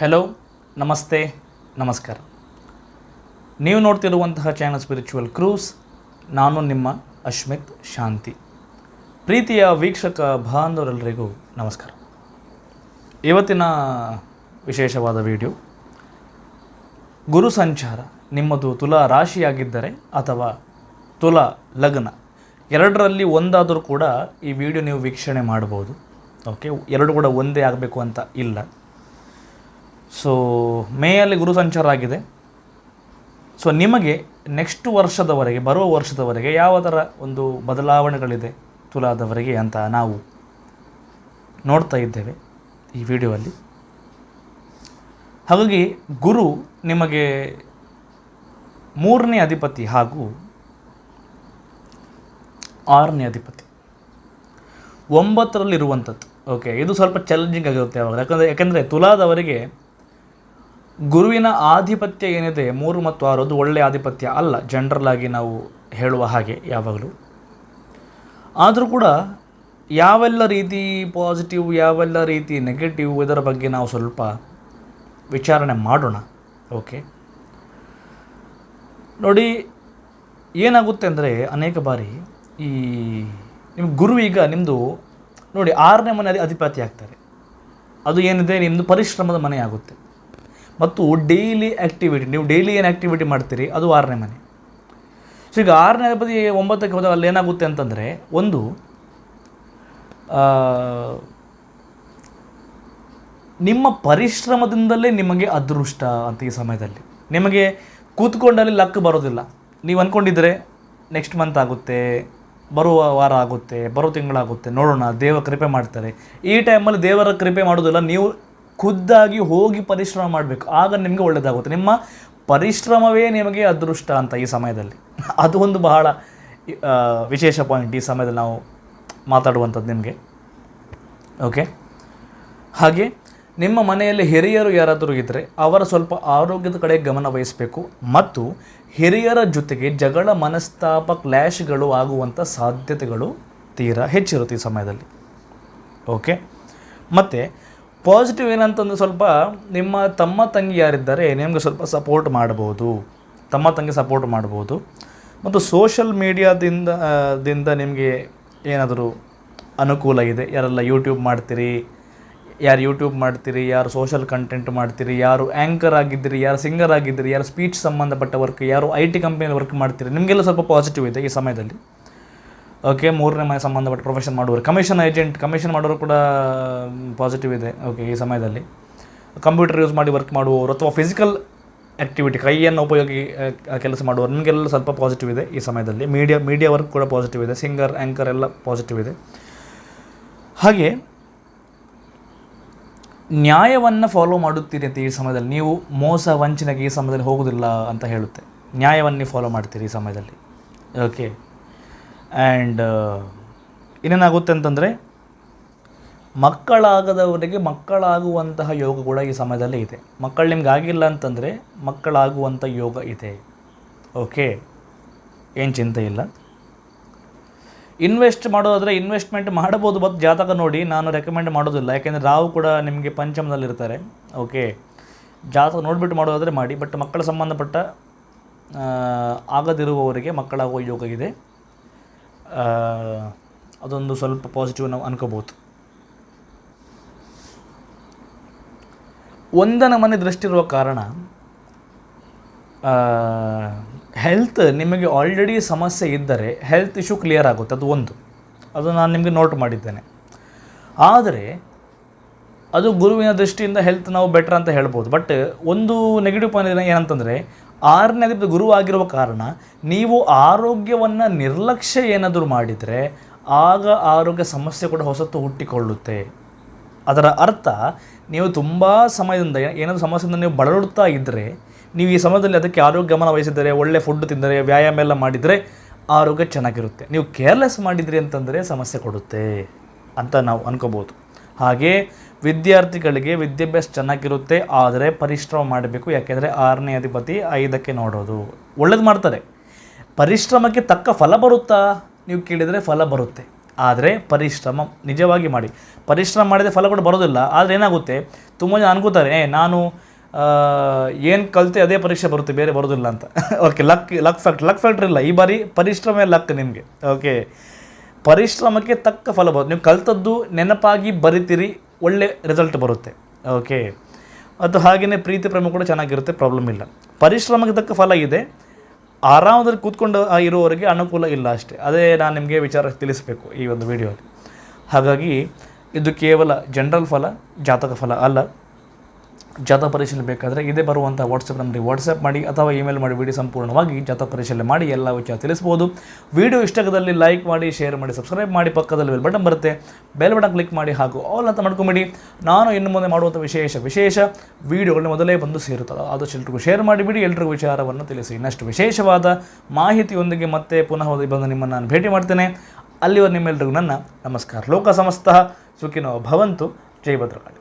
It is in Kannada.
ಹೆಲೋ ನಮಸ್ತೆ, ನಮಸ್ಕಾರ. ನೀವು ನೋಡ್ತಿರುವಂತಹ ಚಾನಲ್ ಸ್ಪಿರಿಚುವಲ್ ಕ್ರೂಸ್ ನಾನು ನಿಮ್ಮ ಅಶ್ಮಿತ್ ಶಾಂತಿ. ಪ್ರೀತಿಯ ವೀಕ್ಷಕ ಬಾಂಧವರೆಲ್ಲರಿಗೂ ನಮಸ್ಕಾರ. ಇವತ್ತಿನ ವಿಶೇಷವಾದ ವಿಡಿಯೋ ಗುರು ಸಂಚಾರ, ನಿಮ್ಮದು ತುಲಾ ರಾಶಿಯಾಗಿದ್ದರೆ ಅಥವಾ ತುಲಾ ಲಗ್ನ, ಎರಡರಲ್ಲಿ ಒಂದಾದರೂ ಕೂಡ ಈ ವಿಡಿಯೋ ನೀವು ವೀಕ್ಷಣೆ ಮಾಡ್ಬೋದು ಓಕೆ ಎರಡು ಕೂಡ ಒಂದೇ ಆಗಬೇಕು ಅಂತ ಇಲ್ಲ. ಸೊ ಮೇಯಲ್ಲಿ ಗುರು ಸಂಚಾರ ಆಗಿದೆ ಸೊ ನಿಮಗೆ ನೆಕ್ಸ್ಟ್ ವರ್ಷದವರೆಗೆ, ಬರುವ ವರ್ಷದವರೆಗೆ ಯಾವ ಥರ ಒಂದು ಬದಲಾವಣೆಗಳಿದೆ ತುಲಾದವರೆಗೆ ಅಂತ ನಾವು ನೋಡ್ತಾ ಇದ್ದೇವೆ ಈ ವಿಡಿಯೋಲ್ಲಿ ಹಾಗಾಗಿ ಗುರು ನಿಮಗೆ ಮೂರನೇ ಅಧಿಪತಿ ಹಾಗೂ ಆರನೇ ಅಧಿಪತಿ. ಒಂಬತ್ತರಲ್ಲಿರುವಂಥದ್ದು. ಓಕೆ ಇದು ಸ್ವಲ್ಪ ಚಾಲೆಂಜಿಂಗ್ ಆಗಿರುತ್ತೆ ಯಾವಾಗ ಯಾಕಂದರೆ ಯಾಕೆಂದರೆ ತುಲಾದವರಿಗೆ ಗುರುವಿನ ಆಧಿಪತ್ಯ ಏನಿದೆ, ಮೂರು ಮತ್ತು ಆರು ಅದು ಒಳ್ಳೆಯ ಆಧಿಪತ್ಯ ಅಲ್ಲ. ಜನರಲ್ ನಾವು ಹೇಳುವ ಹಾಗೆ ಯಾವಾಗಲೂ. ಆದರೂ ಕೂಡ ಯಾವೆಲ್ಲ ರೀತಿ ಪಾಸಿಟಿವ್ ಯಾವೆಲ್ಲ ರೀತಿ ನೆಗೆಟಿವ್ ಇದರ ಬಗ್ಗೆ ನಾವು ಸ್ವಲ್ಪ ವಿಚಾರಣೆ ಮಾಡೋಣ. ಓಕೆ ನೋಡಿ, ಏನಾಗುತ್ತೆ ಅಂದರೆ ಅನೇಕ ಬಾರಿ ಈ ನಿಮ್ಮ ಗುರು ಈಗ ನಿಮ್ಮದು ನೋಡಿ ಆರನೇ ಮನೆ ಅಧಿ- ಅಧಿಪತಿ ಆಗ್ತಾರೆ. ಅದು ಏನಿದೆ ನಿಮ್ಮದು ಪರಿಶ್ರಮದ ಮನೆ ಆಗುತ್ತೆ. ಮತ್ತು ಡೈಲಿ ಆ್ಯಕ್ಟಿವಿಟಿ ನೀವು ಡೈಲಿ ಏನು ಆ್ಯಕ್ಟಿವಿಟಿ ಮಾಡ್ತೀರಿ? ಅದು ಆರನೇ ಮನೆ. ಸೊ ಈಗ ಆರನೇ ಅಧಿಪತಿ ಒಂಬತ್ತಕ್ಕೆ ಹೋದಾಗ ಅಲ್ಲಿ ಏನಾಗುತ್ತೆ ಅಂತಂದರೆ, ಒಂದು ನಿಮ್ಮ ಪರಿಶ್ರಮದಿಂದಲೇ ನಿಮಗೆ ಅದೃಷ್ಟ ಅಂತ ಈ ಸಮಯದಲ್ಲಿ. ನಿಮಗೆ ಕೂತ್ಕೊಂಡಲ್ಲಿ ಲಕ್ ಬರೋದಿಲ್ಲ. ನೀವು ಅಂದ್ಕೊಂಡಿದ್ರೆ ನೆಕ್ಸ್ಟ್ ಮಂತ್ ಆಗುತ್ತೆ, ಬರುವ ವಾರ ಆಗುತ್ತೆ, ಬರೋ ತಿಂಗಳಾಗುತ್ತೆ, ನೋಡೋಣ, ದೇವ ಕೃಪೆ ಮಾಡ್ತಾರೆ. ಈ ಟೈಮಲ್ಲಿ ದೇವರ ಕೃಪೆ ಮಾಡೋದಿಲ್ಲ, ನೀವು ಖುದ್ದಾಗಿ ಹೋಗಿ ಪರಿಶ್ರಮ ಮಾಡಬೇಕು. ಆಗ ನಿಮಗೆ ಒಳ್ಳೆಯದಾಗುತ್ತೆ ನಿಮ್ಮ ಪರಿಶ್ರಮವೇ ನಿಮಗೆ ಅದೃಷ್ಟ ಅಂತ ಈ ಸಮಯದಲ್ಲಿ. ಅದು ಒಂದು ಬಹಳ ವಿಶೇಷ ಪಾಯಿಂಟ್ ಈ ಸಮಯದಲ್ಲಿ ನಾವು ಮಾತಾಡುವಂಥದ್ದು ನಿಮಗೆ. ಓಕೆ ಹಾಗೆ, ನಿಮ್ಮ ಮನೆಯಲ್ಲಿ ಹಿರಿಯರು ಯಾರಾದರೂ ಇದ್ದರೆ ಅವರ ಸ್ವಲ್ಪ ಆರೋಗ್ಯದ ಕಡೆ ಗಮನ ವಹಿಸಬೇಕು. ಮತ್ತು ಹಿರಿಯರ ಜೊತೆಗೆ ಜಗಳ ಮನಸ್ತಾಪ ಕ್ಲ್ಯಾಶ್ಗಳು ಆಗುವಂಥ ಸಾಧ್ಯತೆಗಳು ತೀರಾ ಹೆಚ್ಚಿರುತ್ತೆ ಈ ಸಮಯದಲ್ಲಿ. ಓಕೆ ಮತ್ತು ಪಾಸಿಟಿವ್ ಏನಂತಂದ್ರೆ ಸ್ವಲ್ಪ ನಿಮ್ಮ ತಮ್ಮ ತಂಗಿ ಯಾರಿದ್ದಾರೆ, ನಿಮಗೆ ಸ್ವಲ್ಪ ಸಪೋರ್ಟ್ ಮಾಡ್ಬೋದು. ತಮ್ಮ ತಂಗಿ ಸಪೋರ್ಟ್ ಮಾಡ್ಬೋದು. ಮತ್ತು ಸೋಷಲ್ ಮೀಡಿಯಾದಿಂದ ದಿಂದ ನಿಮಗೆ ಏನಾದರೂ ಅನುಕೂಲ ಇದೆ? ಯಾರೆಲ್ಲ ಯೂಟ್ಯೂಬ್ ಮಾಡ್ತೀರಿ? ಯಾರು ಯೂಟ್ಯೂಬ್ ಮಾಡ್ತೀರಿ? ಯಾರು ಸೋಷಲ್ ಕಂಟೆಂಟ್ ಮಾಡ್ತೀರಿ? ಯಾರು ಆ್ಯಂಕರ್ ಆಗಿದ್ದೀರಿ? ಯಾರು ಸಿಂಗರ್ ಆಗಿದ್ದೀರಿ? ಯಾರು ಸ್ಪೀಚ್ ಸಂಬಂಧಪಟ್ಟ ವರ್ಕ್ ಯಾರು ಐ ಟಿ ಕಂಪ್ನಿಯಲ್ಲಿ ವರ್ಕ್ ಮಾಡ್ತೀರಿ? ನಿಮಗೆಲ್ಲ ಸ್ವಲ್ಪ ಪಾಸಿಟಿವ್ ಇದೆ ಈ ಸಮಯದಲ್ಲಿ? ಓಕೆ ಮೂರನೇ ಮನೆ ಸಂಬಂಧಪಟ್ಟ ಪ್ರೊಫೆಷನ್ ಮಾಡುವರು ಕಮಿಷನ್ ಏಜೆಂಟ್ ಕಮಿಷನ್ ಮಾಡೋರು ಕೂಡ ಪಾಸಿಟಿವ್ ಇದೆ. ಓಕೆ ಈ ಸಮಯದಲ್ಲಿ. ಕಂಪ್ಯೂಟರ್ ಯೂಸ್ ಮಾಡಿ ವರ್ಕ್ ಮಾಡುವವರು ಅಥವಾ ಫಿಸಿಕಲ್ ಆ್ಯಕ್ಟಿವಿಟಿ ಕೈಯನ್ನು ಉಪಯೋಗಿ ಕೆಲಸ ಮಾಡುವವರು, ನಿಮಗೆಲ್ಲ ಸ್ವಲ್ಪ ಪಾಸಿಟಿವ್ ಇದೆ ಈ ಸಮಯದಲ್ಲಿ. ಮೀಡಿಯಾ ಮೀಡಿಯಾ ವರ್ಕ್ ಕೂಡ ಪಾಸಿಟಿವ್ ಇದೆ. ಸಿಂಗರ್ ಆ್ಯಂಕರ್ ಎಲ್ಲ ಪಾಸಿಟಿವ್ ಇದೆ. ಹಾಗೆ, ನ್ಯಾಯವನ್ನು ಫಾಲೋ ಮಾಡುತ್ತೀರಿ ಅಂತ ಈ ಸಮಯದಲ್ಲಿ. ನೀವು ಮೋಸ, ವಂಚನೆಗೆ ಈ ಸಮಯದಲ್ಲಿ ಹೋಗೋದಿಲ್ಲ ಅಂತ ಹೇಳುತ್ತೆ. ನ್ಯಾಯವನ್ನು ಫಾಲೋ ಮಾಡ್ತೀರಿ ಈ ಸಮಯದಲ್ಲಿ. ಓಕೆ ಆ್ಯಂಡ್ ಇನ್ನೇನಾಗುತ್ತೆ ಅಂತಂದರೆ, ಮಕ್ಕಳಾಗದವರಿಗೆ ಮಕ್ಕಳಾಗುವಂತಹ ಯೋಗ ಕೂಡ ಈ ಸಮಯದಲ್ಲಿ ಇದೆ. ಮಕ್ಕಳು ನಿಮ್ಗೆ ಆಗಿಲ್ಲ ಅಂತಂದರೆ ಮಕ್ಕಳಾಗುವಂಥ ಯೋಗ ಇದೆ. ಓಕೆ ಏನು ಚಿಂತೆ ಇಲ್ಲ. ಇನ್ವೆಸ್ಟ್ ಮಾಡೋದಾದರೆ ಇನ್ವೆಸ್ಟ್ಮೆಂಟ್ ಮಾಡ್ಬೋದು ಬಟ್ ಜಾತಕ ನೋಡಿ ನಾನು ರೆಕಮೆಂಡ್ ಮಾಡೋದಿಲ್ಲ. ಯಾಕೆಂದರೆ ರಾವು ಕೂಡ ನಿಮಗೆ ಪಂಚಮದಲ್ಲಿರ್ತಾರೆ. ಓಕೆ ಜಾತಕ ನೋಡಿಬಿಟ್ಟು ಮಾಡೋದಾದರೆ ಮಾಡಿ ಬಟ್ ಮಕ್ಕಳ ಸಂಬಂಧಪಟ್ಟ ಆಗದಿರುವವರಿಗೆ ಮಕ್ಕಳಾಗುವ ಯೋಗ ಇದೆ. ಅದೊಂದು ಸ್ವಲ್ಪ ಪಾಸಿಟಿವ್ ನಾವು ಅನ್ಕೋಬೋದು. ಒಂದನ ಮನೆ ದೃಷ್ಟಿ ಇರುವ ಕಾರಣ ಹೆಲ್ತ್ ನಿಮಗೆ ಆಲ್ರೆಡಿ ಸಮಸ್ಯೆ ಇದ್ದರೆ ಹೆಲ್ತ್ ಇಶ್ಯೂ ಕ್ಲಿಯರ್ ಆಗುತ್ತೆ, ಅದು ಒಂದು. ಅದು ನಾನು ನಿಮಗೆ ನೋಟ್ ಮಾಡಿದ್ದೇನೆ. ಆದರೆ, ಅದು ಗುರುವಿನ ದೃಷ್ಟಿಯಿಂದ ಹೆಲ್ತ್ ನಾವು ಬೆಟರ್ ಅಂತ ಹೇಳ್ಬೋದು. ಬಟ್ ಒಂದು ನೆಗೆಟಿವ್ ಪಾಯಿಂಟ್ ಏನಂತಂದರೆ ಆರನೇ ಅಧಿಪತಿ ಗುರು ಆಗಿರುವ ಕಾರಣ ನೀವು ಆರೋಗ್ಯವನ್ನು ನಿರ್ಲಕ್ಷ್ಯ ಏನಾದರೂ ಮಾಡಿದರೆ ಆಗ ಆರೋಗ್ಯ ಸಮಸ್ಯೆ ಕೂಡ ಹೊಸತು ಹುಟ್ಟಿಕೊಳ್ಳುತ್ತೆ. ಅದರ ಅರ್ಥ ನೀವು ತುಂಬ ಸಮಯದಿಂದ ಏನಾದರೂ ಸಮಸ್ಯೆಯಿಂದ ನೀವು ಬಳಲುತ್ತಾ ಇದ್ದರೆ ನೀವು ಈ ಸಮಯದಲ್ಲಿ ಅದಕ್ಕೆ ಆರೋಗ್ಯ ಗಮನ ವಹಿಸಿದರೆ, ಒಳ್ಳೆ ಫುಡ್ ತಿಂದರೆ, ವ್ಯಾಯಾಮ ಎಲ್ಲ ಮಾಡಿದರೆ ಆರೋಗ್ಯ ಚೆನ್ನಾಗಿರುತ್ತೆ. ನೀವು ಕೇರ್ಲೆಸ್ ಮಾಡಿದ್ರಿ ಅಂತಂದರೆ ಸಮಸ್ಯೆ ಕೊಡುತ್ತೆ ಅಂತ ನಾವು ಅನ್ಕೋಬೋದು. ಹಾಗೆ ವಿದ್ಯಾರ್ಥಿಗಳಿಗೆ ವಿದ್ಯಾಭ್ಯಾಸ ಚೆನ್ನಾಗಿರುತ್ತೆ, ಆದರೆ ಪರಿಶ್ರಮ ಮಾಡಬೇಕು. ಯಾಕೆಂದರೆ ಆರನೇ ಅಧಿಪತಿ ಐದಕ್ಕೆ ನೋಡೋದು. ಒಳ್ಳೇದು ಮಾಡ್ತಾರೆ. ಪರಿಶ್ರಮಕ್ಕೆ ತಕ್ಕ ಫಲ ಬರುತ್ತಾ? ನೀವು ಕೇಳಿದರೆ ಫಲ ಬರುತ್ತೆ. ಆದರೆ ಪರಿಶ್ರಮ ನಿಜವಾಗಿ ಮಾಡಿ. ಪರಿಶ್ರಮ ಮಾಡಿದರೆ ಫಲ ಕೂಡ ಬರೋದಿಲ್ಲ. ಆದರೆ ಏನಾಗುತ್ತೆ? ತುಂಬ ಜನ ಅನ್ಕೋತಾರೆ ನಾನು ಏನು ಕಲಿತೆ ಅದೇ ಪರೀಕ್ಷೆ ಬರುತ್ತೆ, ಬೇರೆ ಬರೋದಿಲ್ಲ ಅಂತ. Okay luck luck factory luck factory ಇಲ್ಲ. ಈ ಬಾರಿ ಪರಿಶ್ರಮ ಲಕ್ ನಿಮಗೆ. ಓಕೆ ಪರಿಶ್ರಮಕ್ಕೆ ತಕ್ಕ ಫಲ ಬರುತ್ತೆ. ನೀವು ಕಲ್ತದ್ದು ನೆನಪಾಗಿ ಬರಿತೀರಿ, ಒಳ್ಳೆ ರಿಸಲ್ಟ್ ಬರುತ್ತೆ. ಓಕೆ ಅದು ಹಾಗೆಯೇ ಪ್ರೀತಿ, ಪ್ರೇಮ ಕೂಡ ಚೆನ್ನಾಗಿರುತ್ತೆ ಪ್ರಾಬ್ಲಮ್ ಇಲ್ಲ. ಪರಿಶ್ರಮಕ್ಕೆ ತಕ್ಕ ಫಲ ಇದೆ. ಆರಾಮದಲ್ಲಿ ಕೂತ್ಕೊಂಡು ಇರೋವರೆಗೆ ಅನುಕೂಲ ಇಲ್ಲ ಅಷ್ಟೇ. ಅದೇ ನಾನು ನಿಮಗೆ ವಿಚಾರ ತಿಳಿಸಬೇಕು ಈ ಒಂದು ವಿಡಿಯೋಲಿ ಹಾಗಾಗಿ ಇದು ಕೇವಲ ಜನರಲ್ ಫಲ, ಜಾತಕ ಫಲ ಅಲ್ಲ. ಜಾತಕ ಪರಿಶೀಲನೆ ಬೇಕಾದರೆ ಇದೇ ಬರುವಂಥ ವಾಟ್ಸಪ್ ನಂಬರಿಗೆ ವಾಟ್ಸಪ್ ಮಾಡಿ ಅಥವಾ ಇಮೇಲ್ ಮಾಡಿ ವಿಡಿಯೋ ಸಂಪೂರ್ಣವಾಗಿ ಜಾತ ಪರಿಶೀಲನೆ ಮಾಡಿ ಎಲ್ಲ ವಿಚಾರ ತಿಳಿಸ್ಬೋದು. ವಿಡಿಯೋ ಇಷ್ಟಕದಲ್ಲಿ ಲೈಕ್ ಮಾಡಿ ಶೇರ್ ಮಾಡಿ ಸಬ್ಸ್ಕ್ರೈಬ್ ಮಾಡಿ, ಪಕ್ಕದಲ್ಲಿ ಬೆಲ್ ಬಟನ್ ಬರುತ್ತೆ. ಬೆಲ್ ಬಟನ್ ಕ್ಲಿಕ್ ಮಾಡಿ ಹಾಗೂ ಆಲ್ ಅಂತ ಮಾಡ್ಕೊಂಬಿಡಿ. ನಾನು ಇನ್ನು ಮುಂದೆ ಮಾಡುವಂಥ ವಿಶೇಷ ವಿಶೇಷ ವಿಡಿಯೋಗಳನ್ನ ಮೊದಲೇ ಬಂದು ಸೇರುತ್ತದೆ ಆದಷ್ಟು ಎಲ್ರಿಗೂ ಶೇರ್ ಮಾಡಿಬಿಡಿ ಎಲ್ರಿಗೂ ವಿಚಾರವನ್ನು ತಿಳಿಸಿ. ಇನ್ನಷ್ಟು ವಿಶೇಷವಾದ ಮಾಹಿತಿಯೊಂದಿಗೆ ಮತ್ತೆ ಪುನಃ ಬಂದು ನಿಮ್ಮನ್ನು ನಾನು ಭೇಟಿ ಮಾಡ್ತೇನೆ. ಅಲ್ಲಿವರೆಗೂ ನಿಮ್ಮೆಲ್ಲರಿಗೂ ನನ್ನ ನಮಸ್ಕಾರ. ಲೋಕ ಸಮಸ್ತ ಸುಖಿನೋ ಭವಂತು. ಜೈ ಭದ್ರಕಾಳಿ.